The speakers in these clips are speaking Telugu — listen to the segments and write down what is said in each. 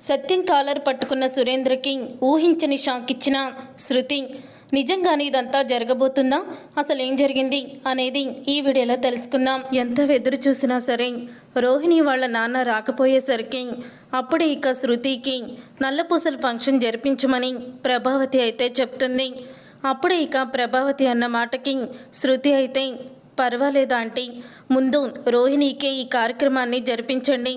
సత్యం కాలర్ పట్టుకున్న సురేంద్రకి ఊహించని షాక్ ఇచ్చిన శృతి నిజంగానే ఇదంతా జరగబోతుందా? అసలు ఏం జరిగింది? అనేది ఈ వీడియోలో తెలుసుకుందాం. ఎంత ఎదురు చూసినా సరే రోహిణి వాళ్ళ నాన్న రాకపోయేసరికి అప్పుడే ఇక శృతికి నల్లపూసల ఫంక్షన్ జరిపించమని ప్రభావతి అయితే చెప్తుంది. అప్పుడే ఇక ప్రభావతి అన్న మాటకి శృతి అయితే పర్వాలేదు ఆంటీ? ముందు రోహిణికే ఈ కార్యక్రమాన్ని జరిపించండి.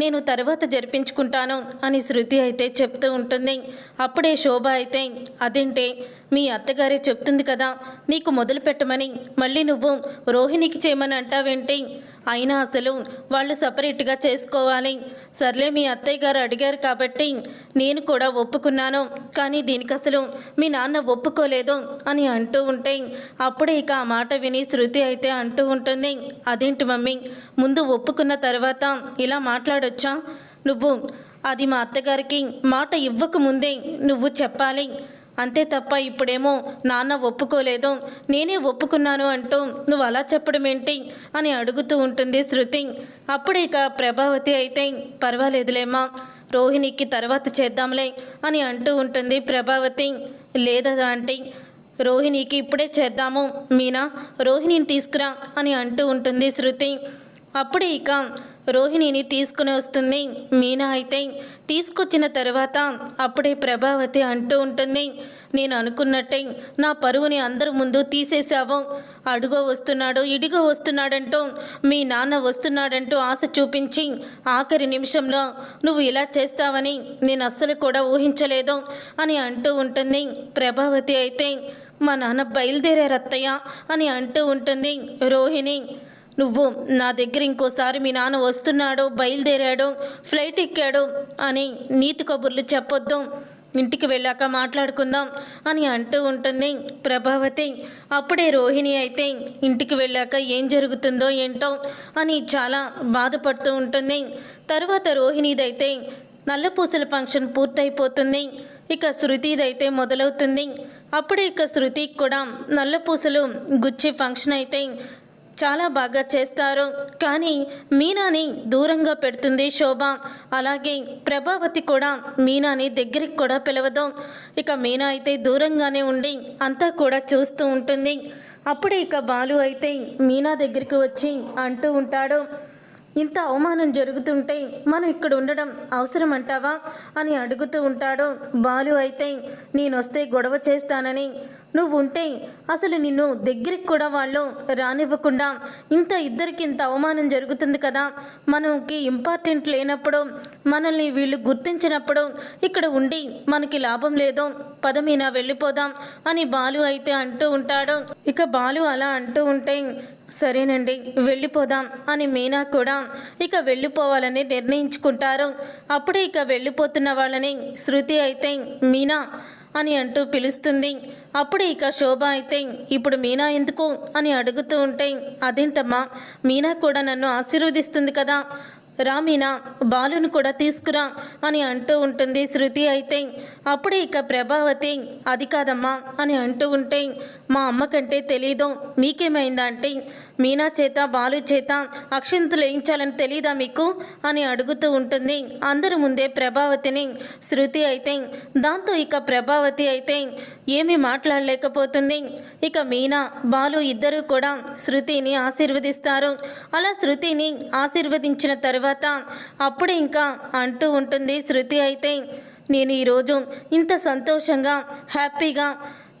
నేను తర్వాత జరిపించుకుంటాను అని శృతి అయితే చెప్తూ ఉంటుంది. అప్పుడే శోభ అయితే అదేంటే మీ అత్తగారే చెప్తుంది కదా నీకు మొదలు పెట్టమని మళ్ళీ నువ్వు రోహిణికి చేయమని అంటావేంటి? అయినా అసలు వాళ్ళు సపరేట్గా చేసుకోవాలి. సర్లే మీ అత్తయ్య గారు అడిగారు కాబట్టి నేను కూడా ఒప్పుకున్నాను. కానీ దీనికి అసలు మీ నాన్న ఒప్పుకోలేదు అని అంటూ ఉంటే అప్పుడే ఇక ఆ మాట విని శృతి అయితే అంటూ ఉంటుంది. అదేంటి మమ్మీ? ముందు ఒప్పుకున్న తర్వాత ఇలా మాట్లాడొచ్చా? నువ్వు అది మా అత్తగారికి మాట ఇవ్వకముందే నువ్వు చెప్పాలి. అంతే తప్ప ఇప్పుడేమో నాన్న ఒప్పుకోలేదు. నేనే ఒప్పుకున్నాను అంటూ నువ్వు అలా చెప్పడం ఏంటి? అని అడుగుతూ ఉంటుంది శృతి. అప్పుడే ఇక ప్రభావతి అయితే పర్వాలేదులేమ్మా రోహిణికి తర్వాత చేద్దాంలే అని అంటూ ఉంటుంది ప్రభావతి. లేదా ఆంటీ రోహిణికి ఇప్పుడే చేద్దాము మీనా రోహిణిని తీసుకురా అని అంటూ ఉంటుంది శృతి. అప్పుడే ఇక రోహిణిని తీసుకుని వస్తుంది మీనా అయితే. తీసుకొచ్చిన తర్వాత అప్పుడే ప్రభావతి అంటూ ఉంటుంది నేను అనుకున్నట్టే నా పరువుని అందరి ముందు తీసేశావు. అడుగో వస్తున్నాడు ఇడిగో వస్తున్నాడంటూ మీ నాన్న వస్తున్నాడంటూ ఆశ చూపించి ఆఖరి నిమిషంలో నువ్వు ఇలా చేస్తావని నేను అస్సలు కూడా ఊహించలేదు అని అంటూ ఉంటుంది. ప్రభావతి అయితే మా నాన్న బయలుదేరారత్తయ్య అని అంటూ ఉంటుంది రోహిణి. నువ్వు నా దగ్గర ఇంకోసారి మీ నాన్న వస్తున్నాడు బయలుదేరాడు ఫ్లైట్ ఎక్కాడు అని నీతి కబుర్లు చెప్పొద్దు. ఇంటికి వెళ్ళాక మాట్లాడుకుందాం అని అంటూ ఉంటుంది ప్రభావతి. అప్పుడే రోహిణి అయితే ఇంటికి వెళ్ళాక ఏం జరుగుతుందో ఏంటో అని చాలా బాధపడుతూ ఉంటుంది. తర్వాత రోహిణిదైతే నల్లపూసల ఫంక్షన్ పూర్తయిపోతుంది. ఇక శృతిదైతే మొదలవుతుంది. అప్పుడే ఇక శృతికి కూడా నల్లపూసలు గుచ్చి ఫంక్షన్ అయితే చాలా బాగా చేస్తారు. కానీ మీనాని దూరంగా పెడుతుంది శోభ. అలాగే ప్రభావతి కూడా మీనాని దగ్గరికి కూడా పిలవదు. ఇక మీనా అయితే దూరంగానే ఉండి అంతా కూడా చూస్తూ ఉంటుంది. అప్పుడే ఇక బాలు అయితే మీనా దగ్గరికి వచ్చి అంటూ ఉంటాడు. ఇంత అవమానం జరుగుతుంటే మనం ఇక్కడ ఉండడం అవసరం అంటావా అని అడుగుతూ ఉంటాడు. బాలు అయితే నేను వస్తే గొడవ చేస్తానని నువ్వు ఉంటే అసలు నిన్ను దగ్గరికి కూడా వాళ్ళు రానివ్వకుండా ఇంత ఇద్దరికి ఇంత అవమానం జరుగుతుంది కదా. మనకి ఇంపార్టెంట్ లేనప్పుడు మనల్ని వీళ్ళు గుర్తించినప్పుడు ఇక్కడ ఉండి మనకి లాభం లేదు పదమీనా వెళ్ళిపోదాం అని బాలు అయితే అంటూ ఉంటాడు. ఇక బాలు అలా అంటూ ఉంటే సరేనండి వెళ్ళిపోదాం అని మీనా కూడా ఇక వెళ్ళిపోవాలని నిర్ణయించుకుంటారు. అప్పుడే ఇక వెళ్ళిపోతున్న వాళ్ళని శృతి అయితే మీనా అని అంటూ పిలుస్తుంది. అప్పుడే ఇక శోభ అయితే ఇప్పుడు మీనా ఎందుకు? అని అడుగుతూ ఉంటే అదేంటమ్మా మీనా కూడా నన్ను ఆశీర్వదిస్తుంది కదా. రా మీనా బాలును కూడా తీసుకురా అని అంటూ ఉంటుంది శృతి అయితే. అప్పుడే ఇక ప్రభావతి అది కాదమ్మా అని అంటూ ఉంటే మా అమ్మ కంటే తెలీదు మీకేమైందా? అంటే మీనా చేత బాలు చేత అక్షంతులు వేయించాలని తెలీదా మీకు? అని అడుగుతూ ఉంటుంది. అందరి ముందే ప్రభావతిని శృతి అయితే దాంతో ఇక ప్రభావతి అయితే ఏమీ మాట్లాడలేకపోతుంది. ఇక మీనా బాలు ఇద్దరూ కూడా శృతిని ఆశీర్వదిస్తారు. అలా శృతిని ఆశీర్వదించిన తర్వాత అప్పుడు ఇంకా అంటూ ఉంటుంది శృతి అయితే నేను ఈరోజు ఇంత సంతోషంగా హ్యాపీగా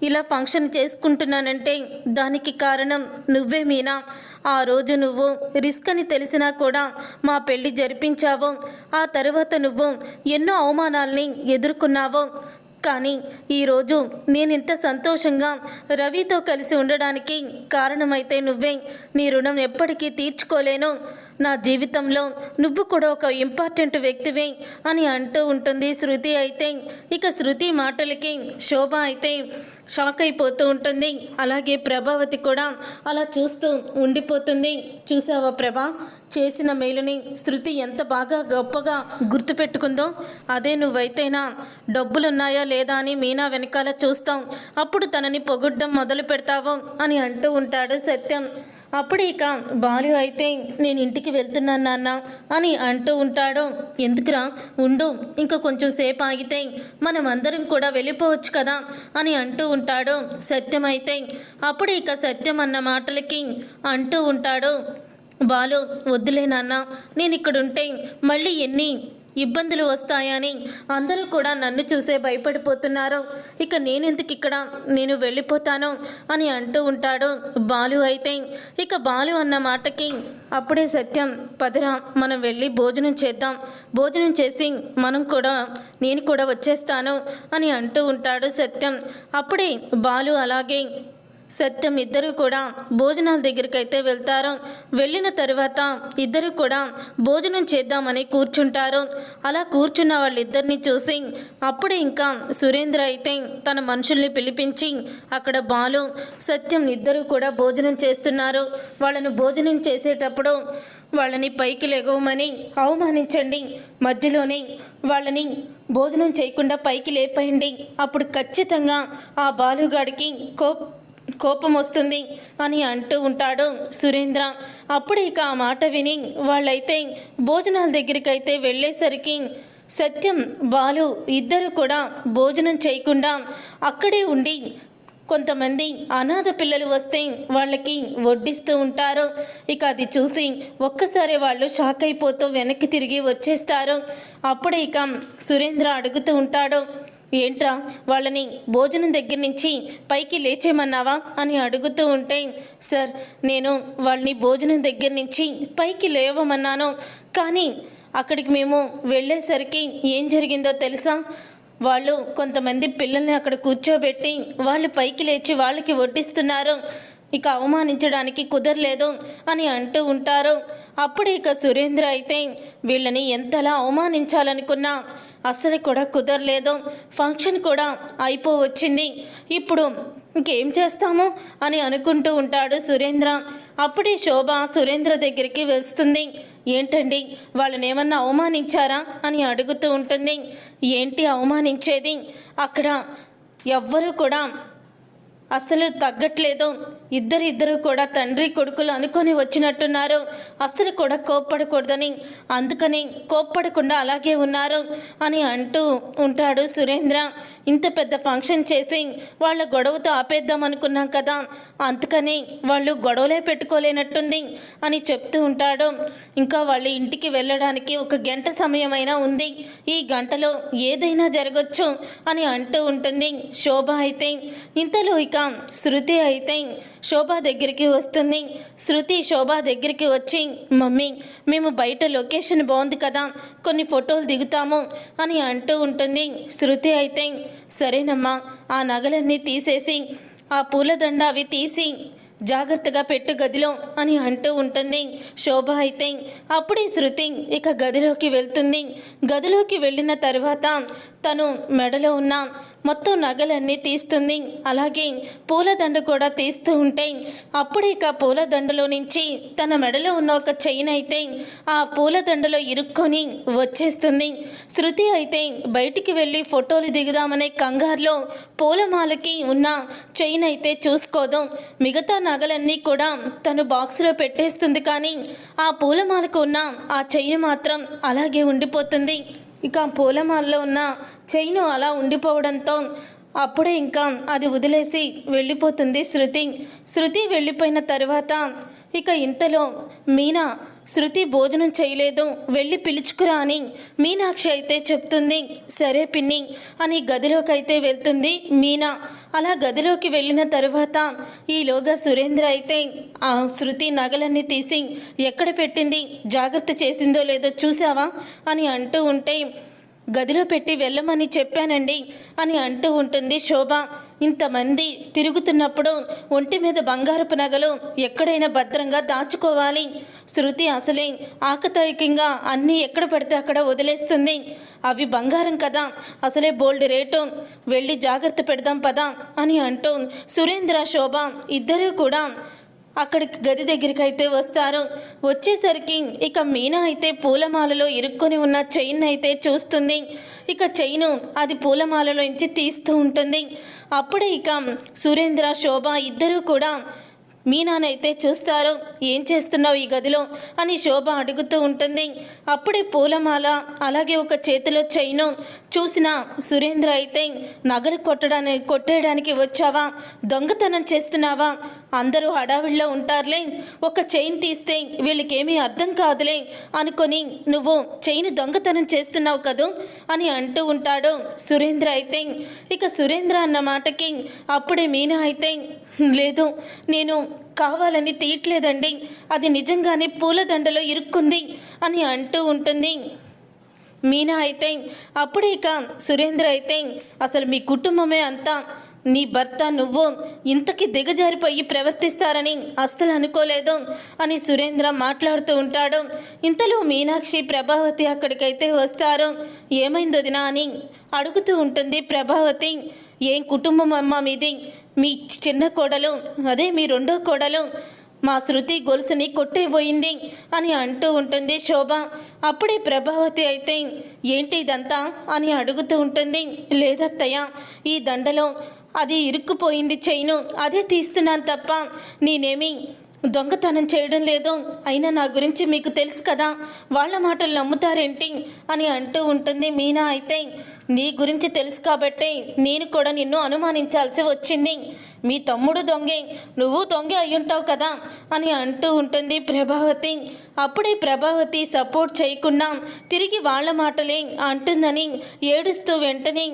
ఇలా ఫంక్షన్ చేసుకుంటున్నానంటే దానికి కారణం నువ్వే మీనా. ఆ రోజు నువ్వు రిస్క్ అని తెలిసినా కూడా మా పెళ్ళి జరిపించావు. ఆ తర్వాత నువ్వు ఎన్నో అవమానాల్ని ఎదుర్కొన్నావు. కానీ ఈరోజు నేను ఇంత సంతోషంగా రవితో కలిసి ఉండడానికి కారణమైతే నువ్వే. నీ రుణం ఎప్పటికీ తీర్చుకోలేను. నా జీవితంలో నువ్వు కూడా ఒక ఇంపార్టెంట్ వ్యక్తివే అని అంటూ ఉంటుంది శృతి అయితే. ఇక శృతి మాటలకి శోభ అయితే షాక్ అయిపోతూ ఉంటుంది. అలాగే ప్రభావతి కూడా అలా చూస్తూ ఉండిపోతుంది. చూసావా ప్రభా? చేసిన మేలుని శృతి ఎంత బాగా గొప్పగా గుర్తుపెట్టుకుందో. అదే నువ్వైతేనా డబ్బులున్నాయా లేదా అని మీనా వెనకాల చూస్తాం. అప్పుడు తనని పొగుడ్డం మొదలు పెడతావు అని అంటూ ఉంటాడు సత్యం. అప్పుడు ఇక బాలు అయితే నేను ఇంటికి వెళ్తున్నాను నాన్న అని అంటూ ఉంటాడు. ఎందుకురా? ఉండు ఇంకా కొంచెం సేపు ఆగితే మనం అందరం కూడా వెళ్ళిపోవచ్చు కదా అని అంటూ ఉంటాడు సత్యం అయితే. అప్పుడు ఇక సత్యం అన్న మాటలకి అంటూ ఉంటాడు. బాలు వద్దులే నాన్న నేను ఇక్కడుంటే మళ్ళీ ఎన్ని ఇబ్బందులు వస్తాయని అందరూ కూడా నన్ను చూసే భయపడిపోతున్నారు. ఇక నేనెందుకు ఇక్కడ? నేను వెళ్ళిపోతాను అని అంటూ ఉంటాడు బాలు అయితే. ఇక బాలు అన్న మాటకి అప్పుడే సత్యం పదరా మనం వెళ్ళి భోజనం చేద్దాం. భోజనం చేసి మనం కూడా నేను కూడా వచ్చేస్తాను అని అంటూ ఉంటాడు సత్యం. అప్పుడే బాలు అలాగే సత్యం ఇద్దరు కూడా భోజనాల దగ్గరికైతే వెళ్తారు. వెళ్ళిన తర్వాత ఇద్దరు కూడా భోజనం చేద్దామని కూర్చుంటారు. అలా కూర్చున్న వాళ్ళిద్దరిని చూసి అప్పుడే ఇంకా సురేంద్ర అయితే తన మనుషుల్ని పిలిపించి అక్కడ బాలు సత్యం ఇద్దరు కూడా భోజనం చేస్తున్నారు. వాళ్ళను భోజనం చేసేటప్పుడు వాళ్ళని పైకి లెగవమని అవమానించండి. మధ్యలోనే వాళ్ళని భోజనం చేయకుండా పైకి లేపండి. అప్పుడు ఖచ్చితంగా ఆ బాలుగాడికి కోప్ కోపం వస్తుంది అని అంటూ ఉంటాడు సురేంద్ర. అప్పుడు ఇక ఆ మాట విని వాళ్ళైతే భోజనాల దగ్గరికి అయితే వెళ్ళేసరికి సత్యం బాలు ఇద్దరు కూడా భోజనం చేయకుండా అక్కడే ఉండి కొంతమంది అనాథ పిల్లలు వస్తే వాళ్ళకి వడ్డిస్తూ ఉంటారు. ఇక అది చూసి ఒక్కసారి వాళ్ళు షాక్ అయిపోతూ వెనక్కి తిరిగి వచ్చేస్తారు. అప్పుడే ఇక సురేంద్ర అడుగుతూ ఉంటాడు ఏంట్రా వాళ్ళని భోజనం దగ్గర నుంచి పైకి లేచేయమన్నావా అని అడుగుతూ ఉంటే సార్ నేను వాళ్ళని భోజనం దగ్గర నుంచి పైకి లేవమన్నాను కానీ అక్కడికి మేము వెళ్ళేసరికి ఏం జరిగిందో తెలుసా? వాళ్ళు కొంతమంది పిల్లల్ని అక్కడ కూర్చోబెట్టి వాళ్ళు పైకి లేచి వాళ్ళకి వడ్డిస్తున్నారు. ఇక అవమానించడానికి కుదరలేదు అని అంటూ ఉంటారు. అప్పుడు ఇక సురేంద్ర అయితే వీళ్ళని ఎంతలా అవమానించాలనుకున్నా అస్సలు కూడా కుదరలేదు. ఫంక్షన్ కూడా అయిపోవచ్చింది. ఇప్పుడు ఇంకేం చేస్తాము అని అనుకుంటూ ఉంటాడు సురేంద్ర. అప్పుడే శోభ సురేంద్ర దగ్గరికి వస్తుంది. ఏంటండి వాళ్ళని ఏమన్నా అవమానించారా అని అడుగుతూ ఉంటుంది. ఏంటి అవమానించేది? అక్కడ ఎవ్వరూ కూడా అస్సలు తగ్గట్లేదు. ఇద్దరిద్దరు కూడా తండ్రి కొడుకులు అనుకొని వచ్చినట్టున్నారు. అస్సలు కూడా కోప్పడకూడదని అందుకని కోప్పడకుండా అలాగే ఉన్నారు అని అంటూ ఉంటాడు సురేంద్ర. ఇంత పెద్ద ఫంక్షన్ చేసి వాళ్ళ గొడవతో ఆపేద్దాం అనుకున్నాం కదా. అందుకని వాళ్ళు గొడవలే పెట్టుకోలేనట్టుంది అని చెప్తూ ఉంటాడు. ఇంకా వాళ్ళ ఇంటికి వెళ్ళడానికి ఒక గంట సమయమైనా ఉంది. ఈ గంటలో ఏదైనా జరగచ్చు అని అంటూ ఉంటుంది. శోభ అయితే ఇంతలో ఇక శృతి అయితే శోభ దగ్గరికి వస్తుంది. శృతి శోభ దగ్గరికి వచ్చి మమ్మీ మేము బయట లొకేషన్ బాగుంది కదా కొన్ని ఫోటోలు దిగుతాము అని అంటూ ఉంటుంది. శృతి అయితే సరేనమ్మా ఆ నగలన్నీ తీసేసి ఆ పూలదండ అవి తీసి జాగ్రత్తగా పెట్టు గదిలో అని అంటూ ఉంటుంది. శోభ అయితే అప్పుడే శృతి ఇక గదిలోకి వెళ్తుంది. గదిలోకి వెళ్ళిన తర్వాత తను మెడలో ఉన్న మొత్తం నగలన్నీ తీస్తుంది. అలాగే పూలదండ కూడా తీస్తూ ఉంటే అప్పుడు ఇక పూలదండలో నుంచి తన మెడలో ఉన్న ఒక చైన్ అయితే ఆ పూలదండలో ఇరుక్కొని వచ్చేస్తుంది. శృతి అయితే బయటికి వెళ్ళి ఫోటోలు దిగుదామనే కంగారులో పూలమాలకి ఉన్న చైన్ అయితే చూసుకోదు. మిగతా నగలన్నీ కూడా తను బాక్స్లో పెట్టేస్తుంది కానీ ఆ పూలమాలకు ఉన్న ఆ చైన్ మాత్రం అలాగే ఉండిపోతుంది. ఇక పూలమాలలో ఉన్న చైను అలా ఉండిపోవడంతో అప్పుడే ఇంకా అది వదిలేసి వెళ్ళిపోతుంది శృతి. శృతి వెళ్ళిపోయిన తర్వాత ఇక ఇంతలో మీనా శృతి భోజనం చేయలేదు వెళ్ళి పిలుచుకురా అని మీనాక్షి అయితే చెప్తుంది. సరే పిన్ని అని గదిలోకి అయితే వెళ్తుంది మీనా. అలా గదిలోకి వెళ్ళిన తర్వాత ఈలోగా సురేంద్ర అయితే ఆ శృతి నగలన్నీ తీసి ఎక్కడ పెట్టింది? జాగ్రత్త చేసిందో లేదో చూసావా అని అంటూ ఉంటే గదిలో పెట్టి వెళ్ళమని చెప్పానండి అని అంటూ ఉంటుంది శోభ. ఇంతమంది తిరుగుతున్నప్పుడు ఒంటి మీద బంగారపు నగలు ఎక్కడైనా భద్రంగా దాచుకోవాలి. శృతి అసలే ఆకతాయికంగా అన్నీ ఎక్కడ పడితే అక్కడ వదిలేస్తుంది. అవి బంగారం కదా అసలే బోల్డ్ రేటు. వెళ్ళి జాగ్రత్త పెడదాం పదా అని అంటూ సురేంద్ర శోభ ఇద్దరూ కూడా అక్కడికి గది దగ్గరికి అయితే వస్తారు. వచ్చేసరికి ఇక మీనా అయితే పూలమాలలో ఇరుక్కొని ఉన్న చైన్ అయితే చూస్తుంది. ఇక చైను అది పూలమాలలో నుంచి తీస్తూ ఉంటుంది. అప్పుడే ఇక సురేంద్ర శోభ ఇద్దరూ కూడా మీనానైతే చూస్తారు ఏం చేస్తున్నావు ఈ గదిలో? అని శోభ అడుగుతూ ఉంటుంది. అప్పుడే పూలమాల అలాగే ఒక చేతిలో చైను చూసిన సురేంద్ర అయితే నగలు కొట్టడానికి కొట్టేయడానికి వచ్చావా? దొంగతనం చేస్తున్నావా? అందరూ హడావిడిలో ఉంటారులే. ఒక చైన్ తీస్తే వీళ్ళకేమీ అర్థం కాదులే. అనుకొని నువ్వు చైన్ దొంగతనం చేస్తున్నావు కదూ? అని అంటూ ఉంటాడు సురేంద్ర అయితే. ఇక సురేంద్ర అన్న మాటకి అప్పుడే మీనా అయితే లేదు నేను కావాలని తీయట్లేదండి. అది నిజంగానే పూలదండలో ఇరుక్కుంది అని అంటూ ఉంటుంది. మీనా అయితే అప్పుడే ఇక సురేంద్ర అయితే అసలు మీ కుటుంబమే అంతా. నీ భర్త నువ్వు ఇంతకి దిగజారిపోయి ప్రవర్తిస్తారని అస్సలు అనుకోలేదు అని సురేంద్ర మాట్లాడుతూ ఉంటాడు. ఇంతలో మీనాక్షి ప్రభావతి అక్కడికైతే వస్తారు. ఏమైందొదినా అని అడుగుతూ ఉంటుంది ప్రభావతి. ఏం కుటుంబం అమ్మ మీది? మీ చిన్న కోడలు అదే మీ రెండో కోడలు మా శృతి గొలుసుని కొట్టేపోయింది అని అంటూ ఉంటుంది శోభ. అప్పుడే ప్రభావతి అయితే ఏంటి ఇదంతా? అని అడుగుతూ ఉంటుంది. లేదత్తయ్య ఈ దండలో అది ఇరుక్కుపోయింది చైను. అదే తీస్తున్నాను తప్ప నేనేమి దొంగతనం చేయడం లేదు. అయినా నా గురించి మీకు తెలుసు కదా వాళ్ళ మాటలు నమ్ముతారేంటి? అని అంటూ ఉంటుంది మీనా అయితే. నీ గురించి తెలుసు కాబట్టి నేను కూడా నిన్ను అనుమానించాల్సి వచ్చింది. మీ తమ్ముడు దొంగే నువ్వు దొంగ అయ్యుంటావు కదా అని అంటూ ఉంటుంది ప్రభావతి. అప్పుడే ప్రభావతి సపోర్ట్ చేయకుండా తిరిగి వాళ్ళ మాటలే అంటుందని ఏడుస్తూ వెంటనే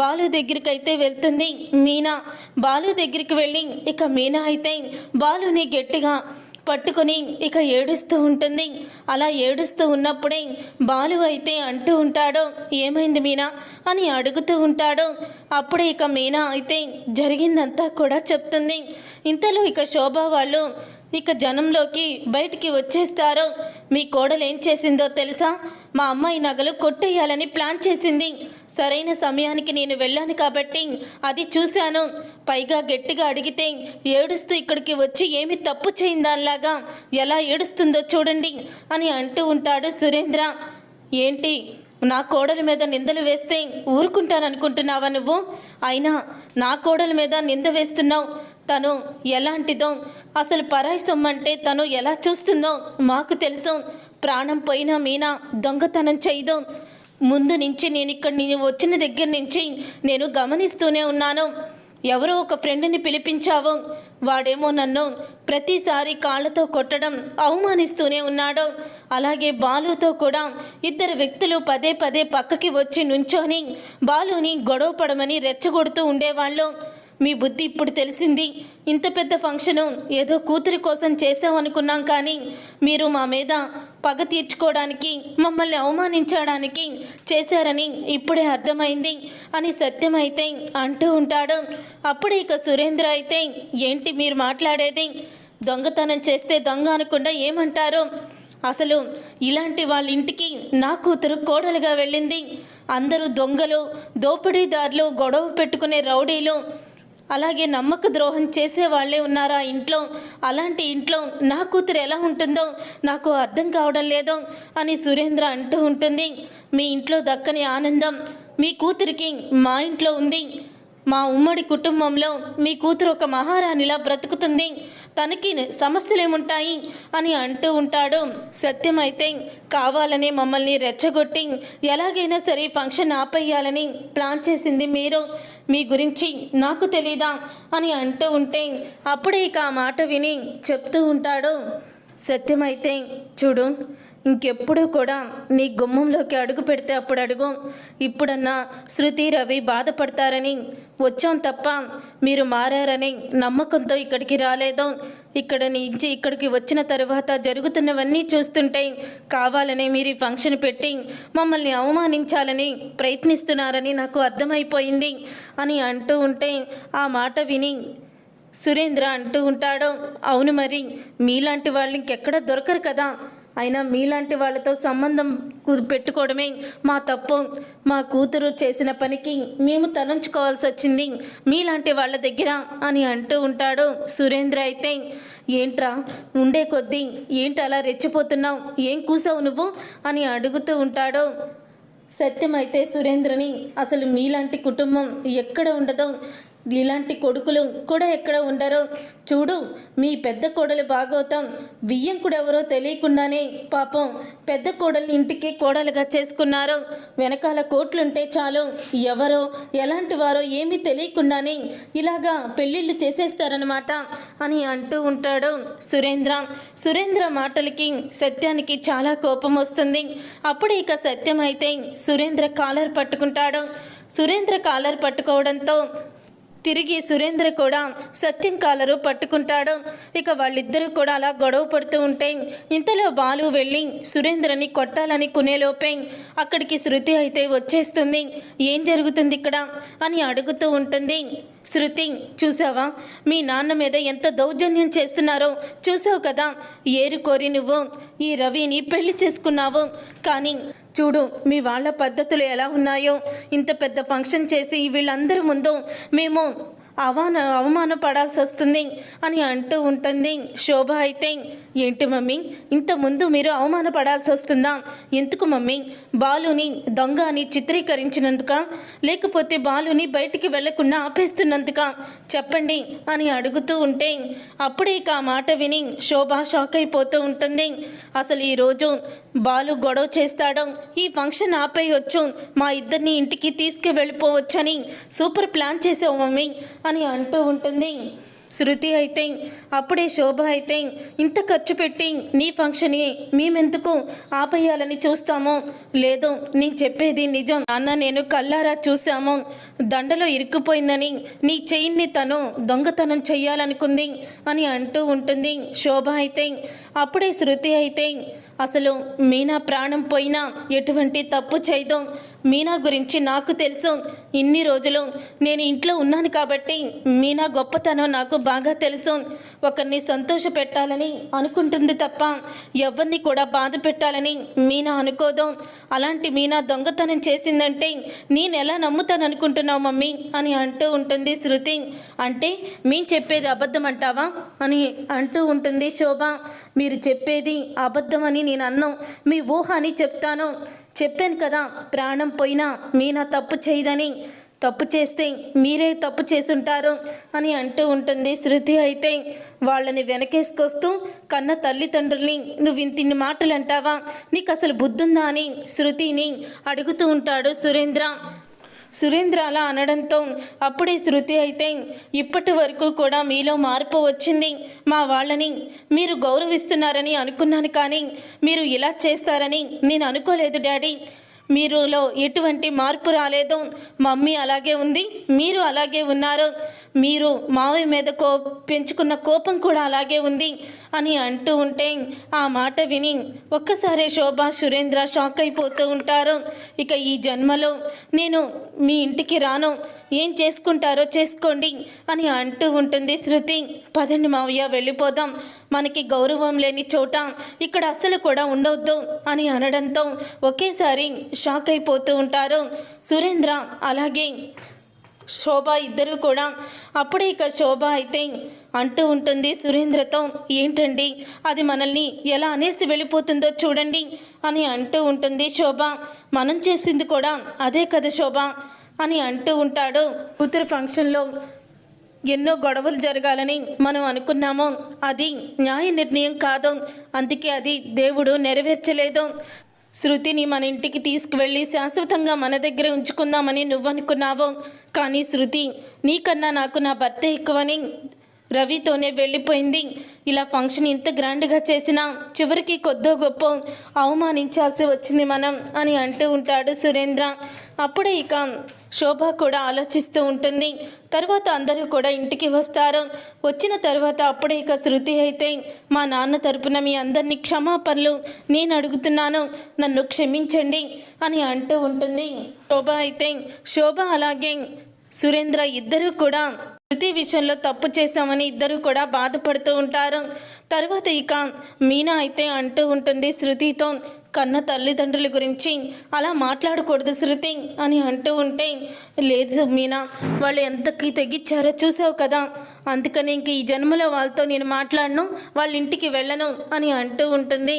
బాలు దగ్గరికి అయితే వెళ్తుంది. మీనా బాలు దగ్గరికి వెళ్ళి ఇక మీనా అయితే బాలుని గట్టిగా పట్టుకొని ఇక ఏడుస్తూ ఉంటుంది. అలా ఏడుస్తూ ఉన్నప్పుడే బాలు అయితే అంటూ ఉంటాడు ఏమైంది మీనా? అని అడుగుతూ ఉంటాడు. అప్పుడే ఇక మీనా అయితే జరిగిందంతా కూడా చెప్తుంది. ఇంతలో ఇక శోభ వాళ్ళు ఇక జనంలోకి బయటికి వచ్చేస్తారు. మీ కోడలు ఏం చేసిందో తెలుసా? మా అమ్మాయి నగలు కొట్టేయాలని ప్లాన్ చేసింది. సరైన సమయానికి నేను వెళ్ళాను కాబట్టి అది చూశాను. పైగా గట్టిగా అడిగితే ఏడుస్తూ ఇక్కడికి వచ్చి ఏమి తప్పు చేయిందానిలాగా ఎలా ఏడుస్తుందో చూడండి అని అంటూ ఉంటాడు సురేంద్ర. ఏంటి నా కోడలి మీద నిందలు వేస్తే ఊరుకుంటాననుకుంటున్నావా నువ్వు? అయినా నా కోడలి మీద నింద వేస్తున్నావు. తను ఎలాంటిదో అసలు పరాయి సొమ్మంటే తను ఎలా చూస్తుందో మాకు తెలుసు. ప్రాణం పోయినా మీనా దొంగతనం చేయదు. ముందు నుంచి నేను ఇక్కడ నేను వచ్చిన దగ్గర నుంచి నేను గమనిస్తూనే ఉన్నాను. ఎవరో ఒక ఫ్రెండ్ని పిలిపించావు. వాడేమో నన్ను ప్రతిసారి కాళ్ళతో కొట్టడం అవమానిస్తూనే ఉన్నాడు. అలాగే బాలుతో కూడా ఇద్దరు వ్యక్తులు పదే పదే పక్కకి వచ్చి నుంచొని బాలుని గొడవ పడమని రెచ్చగొడుతూ ఉండేవాళ్ళు. మీ బుద్ధి ఇప్పుడు తెలిసింది. ఇంత పెద్ద ఫంక్షను ఏదో కూతురి కోసం చేసామనుకున్నాం కానీ మీరు మా మీద పగ తీర్చుకోవడానికి మమ్మల్ని అవమానించడానికి చేశారని ఇప్పుడే అర్థమైంది అని సత్యమైతే అంటూ ఉంటాడు. అప్పుడే ఇక సురేంద్ర అయితే ఏంటి మీరు మాట్లాడేది? దొంగతనం చేస్తే దొంగ అనకుండా ఏమంటారు? అసలు ఇలాంటి వాళ్ళ ఇంటికి నా కూతురు కోడలుగా వెళ్ళింది. అందరూ దొంగలు దోపిడీదారులు గొడవ పెట్టుకునే రౌడీలు. అలాగే నమ్మక ద్రోహం చేసే వాళ్ళే ఉన్నారా ఇంట్లో? అలాంటి ఇంట్లో నా కూతురు ఎలా ఉంటుందో నాకు అర్థం కావడం లేదు అని సురేంద్ర అంటూ ఉంటుంది. మీ ఇంట్లో దక్కని ఆనందం మీ కూతురికి మా ఇంట్లో ఉంది. మా ఉమ్మడి కుటుంబంలో మీ కూతురు ఒక మహారాణిలా బ్రతుకుతుంది. తనకి సమస్యలేముంటాయి అని అంటూ ఉంటాడు. సత్యమైతే కావాలని మమ్మల్ని రెచ్చగొట్టి ఎలాగైనా సరే ఫంక్షన్ ఆపేయాలని ప్లాన్ చేసింది మీరు. మీ గురించి నాకు తెలీదా అని అంటూ ఉంటే అప్పుడే ఇక ఆ మాట విని చెప్తూ ఉంటాడు. సత్యమైతే చూడు ఇంకెప్పుడు కూడా నీ గుమ్మంలోకి అడుగు పెడితే అప్పుడు అడుగు. ఇప్పుడన్నా శృతి రవి బాధపడతారని వచ్చాం తప్ప మీరు మారారని నమ్మకంతో ఇక్కడికి రాలేదు. ఇక్కడ నుంచి ఇక్కడికి వచ్చిన తర్వాత జరుగుతున్నవన్నీ చూస్తుంటే కావాలని మీరు ఈ ఫంక్షన్ పెట్టి మమ్మల్ని అవమానించాలని ప్రయత్నిస్తున్నారని నాకు అర్థమైపోయింది అని అంటూ ఉంటే ఆ మాట విని సురేంద్ర అంటూ ఉంటాడు అవును మరి మీలాంటి వాళ్ళు ఇంకెక్కడ దొరకరు కదా? అయినా మీలాంటి వాళ్ళతో సంబంధం పెట్టుకోవడమే మా తప్పు. మా కూతురు చేసిన పనికి మేము తలంచుకోవాల్సి వచ్చింది. మీలాంటి వాళ్ళ దగ్గర అని అంటూ ఉంటాడు సురేంద్ర అయితే. ఏంట్రా? ఉండే కొద్దీ ఏంటి అలా రెచ్చిపోతున్నావు? ఏం కూసావు నువ్వు? అని అడుగుతూ ఉంటాడు. సత్యమైతే సురేంద్రని అసలు మీలాంటి కుటుంబం ఎక్కడ ఉండదో. ఇలాంటి కొడుకులు కూడా ఎక్కడ ఉండరు చూడు మీ పెద్ద కోడలు బాగౌతాం బియ్యం కూడా ఎవరో తెలియకుండానే పాపం పెద్ద కోడల్ని ఇంటికి కోడలుగా చేసుకున్నారు. వెనకాల కోట్లుంటే చాలు. ఎవరో ఎలాంటి వారో ఏమీ తెలియకుండానే ఇలాగా పెళ్ళిళ్ళు చేసేస్తారనమాట అని అంటూ ఉంటాడు సురేంద్ర. సురేంద్ర మాటలకి సత్యానికి చాలా కోపం వస్తుంది. అప్పుడు ఇక సత్యం అయితే సురేంద్ర కాలర్ పట్టుకుంటాడు. సురేంద్ర కాలర్ పట్టుకోవడంతో తిరిగి సురేంద్ర కూడా సత్యం కాలరు పట్టుకుంటాడు. ఇక వాళ్ళిద్దరూ కూడా అలా గొడవ పడుతూ ఉంటే ఇంతలో బాలు వెళ్ళి సురేంద్రని కొట్టాలని కొనేలోపే అక్కడికి శృతి అయితే వచ్చేస్తుంది. ఏం జరుగుతుంది ఇక్కడ? అని అడుగుతూ ఉంటుంది. శృతి చూసావా మీ నాన్న మీద ఎంత దౌర్జన్యం చేస్తున్నారో చూసావు కదా? ఏరు కోరి నువ్వు ఈ రవిని పెళ్ళి చేసుకున్నావు. కానీ చూడు మీ వాళ్ళ పద్ధతులు ఎలా ఉన్నాయో. ఇంత పెద్ద ఫంక్షన్ చేసి వీళ్ళందరి ముందు మేము అవమాన అవమానపడాల్సి వస్తుంది అని అంటూ ఉంటుంది. శోభ అయితే ఏంటి మమ్మీ? ఇంత ముందు మీరు అవమానపడాల్సి వస్తుందా ఎందుకు మమ్మీ? బాలుని దొంగ అని చిత్రీకరించినందుక? లేకపోతే బాలుని బయటికి వెళ్ళకుండా ఆపేస్తున్నందుక? చెప్పండి అని అడుగుతూ ఉంటే అప్పుడే ఇక ఆ మాట విని శోభ షాక్ అయిపోతూ ఉంటుంది. అసలు ఈరోజు బాలు గొడవ చేస్తాడు. ఈ ఫంక్షన్ ఆపేయొచ్చు. మా ఇద్దరిని ఇంటికి తీసుకువెళ్ళిపోవచ్చని సూపర్ ప్లాన్ చేసావు మమ్మీ అని అంటూ ఉంటుంది. శృతి అయితే అప్పుడే శోభ అయితే ఇంత ఖర్చు పెట్టి నీ ఫంక్షన్ని మేమెందుకు ఆపేయాలని చూస్తాము? లేదు నీ చెప్పేది నిజం. అన్న నేను కల్లారా చూసాము దండలో ఇరుక్కుపోయిందని నీ చెయ్యిని తను దొంగతనం చెయ్యాలనుకుంది అని అంటూ ఉంటుంది. శోభ అయితే అప్పుడే శృతి అయితే అసలు మీనా ప్రాణం పోయినా ఎటువంటి తప్పు చేయదు. మీనా గురించి నాకు తెలుసు. ఇన్ని రోజులు నేను ఇంట్లో ఉన్నాను కాబట్టి మీనా గొప్పతనం నాకు బాగా తెలుసు. ఒకరిని సంతోష పెట్టాలని అనుకుంటుంది తప్ప ఎవరిని కూడా బాధ పెట్టాలని మీనా అనుకోదు. అలాంటి మీనా దొంగతనం చేసిందంటే నేను ఎలా నమ్ముతాను అనుకుంటున్నావు మమ్మీ? అని అంటూ ఉంటుంది శృతి. అంటే మేము చెప్పేది అబద్ధం అంటావా? అని అంటూ ఉంటుంది శోభ. మీరు చెప్పేది అబద్ధమని నేను అన్నాం మీ ఊహ అని చెప్తాను. చెప్పాను కదా ప్రాణం పోయినా మీనా తప్పు చేయదని. తప్పు చేస్తే మీరే తప్పు చేసుంటారు అని అంటూ ఉంటుంది శృతి. అయితే వాళ్ళని వెనకేసుకొస్తూ కన్న తల్లిదండ్రుల్ని నువ్వు ఇంతిన్ని మాటలు అంటావా? నీకు అసలు బుద్ధుందా అని శృతిని అడుగుతూ ఉంటాడు సురేంద్ర. సురేంద్ర అలా అనడంతో అప్పుడే శృతి అయితే ఇప్పటి వరకు కూడా మీలో మార్పు వచ్చింది. మా వాళ్ళని మీరు గౌరవిస్తున్నారని అనుకున్నాను కానీ మీరు ఇలా చేస్తారని నేను అనుకోలేదు డాడీ. మీరులో ఎటువంటి మార్పు రాలేదు. మమ్మీ అలాగే ఉంది. మీరు అలాగే ఉన్నారు. మీరు మావయ్య మీద కో పెంచుకున్న కోపం కూడా అలాగే ఉంది అని అంటూ ఉంటే ఆ మాట విని ఒక్కసారి శోభ సురేంద్ర షాక్ అయిపోతూ ఉంటారు. ఇక ఈ జన్మలో నేను మీ ఇంటికి రాను. ఏం చేసుకుంటారో చేసుకోండి అని అంటూ ఉంటుంది శృతి. పదండి మావయ్య వెళ్ళిపోదాం. మనకి గౌరవం లేని చోట ఇక్కడ అస్సలు కూడా ఉండవద్దు అని అనడంతో ఒకేసారి షాక్ అయిపోతూ ఉంటారు సురేంద్ర. అలాగే శోభ ఇద్దరు కూడా అప్పుడే ఇక శోభ అయితే అంటూ ఉంటుంది సురేంద్రతో ఏంటండి? అది మనల్ని ఎలా అనేసి వెళ్ళిపోతుందో చూడండి అని అంటూ ఉంటుంది శోభ. మనం చేసింది కూడా అదే కదా శోభ అని అంటూ ఉంటాడు. కూతురు ఫంక్షన్లో ఎన్నో గొడవలు జరగాలని మనం అనుకున్నాము. అది న్యాయ నిర్ణయం కాదు. అందుకే అది దేవుడు నెరవేర్చలేదు. శృతిని మన ఇంటికి తీసుకువెళ్ళి శాశ్వతంగా మన దగ్గర ఉంచుకుందామని నువ్వనుకున్నావు. కానీ శృతి నీకన్నా నాకు నా భర్త ఎక్కువని రవితోనే వెళ్ళిపోయింది. ఇలా ఫంక్షన్ ఇంత గ్రాండ్గా చేసినా చివరికి కొద్దో గొప్ప అవమానించాల్సి వచ్చింది మనం అని అంటూ ఉంటాడు సురేంద్ర. అప్పుడే ఇక శోభ కూడా ఆలోచిస్తూ ఉంటుంది. తర్వాత అందరూ కూడా ఇంటికి వస్తారు. వచ్చిన తర్వాత అప్పుడే ఇక శృతి అయితే మా నాన్న తరపున మీ అందరినీ క్షమాపణలు నేను అడుగుతున్నాను. నన్ను క్షమించండి అని అంటూ ఉంటుంది. శోభ అయితే శోభ అలాగే సురేంద్ర ఇద్దరూ కూడా శృతి విషయంలో తప్పు చేశామని ఇద్దరు కూడా బాధపడుతూ ఉంటారు. తర్వాత ఇక మీనా అయితే అంటూ ఉంటుంది శృతితో కన్న తల్లిదండ్రుల గురించి అలా మాట్లాడకూడదు శృతి అని అంటూ ఉంటే లేదు మీనా వాళ్ళు ఎంతకి తెగించారో చూసావు కదా. అందుకని ఇంక ఈ జన్మలో వాళ్ళతో నేను మాట్లాడను వాళ్ళ ఇంటికి వెళ్ళను అని అంటూ ఉంటుంది.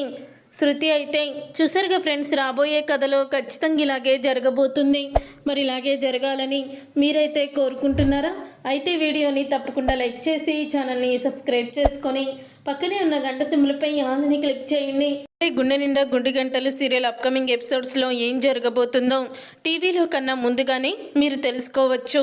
శృతి అయితే చూసారుగా ఫ్రెండ్స్ రాబోయే కథలో ఖచ్చితంగా ఇలాగే జరగబోతుంది. మరి ఇలాగే జరగాలని మీరైతే కోరుకుంటున్నారా? అయితే వీడియోని తప్పకుండా లైక్ చేసి ఛానల్ని సబ్స్క్రైబ్ చేసుకొని పక్కనే ఉన్న గంట సిమ్లపై ఆలని క్లిక్ చేయండి. గుండె నిండా గుండె గంటలు సీరియల్ అప్కమింగ్ ఎపిసోడ్స్లో ఏం జరగబోతుందో టీవీలో కన్నా ముందుగానే మీరు తెలుసుకోవచ్చు.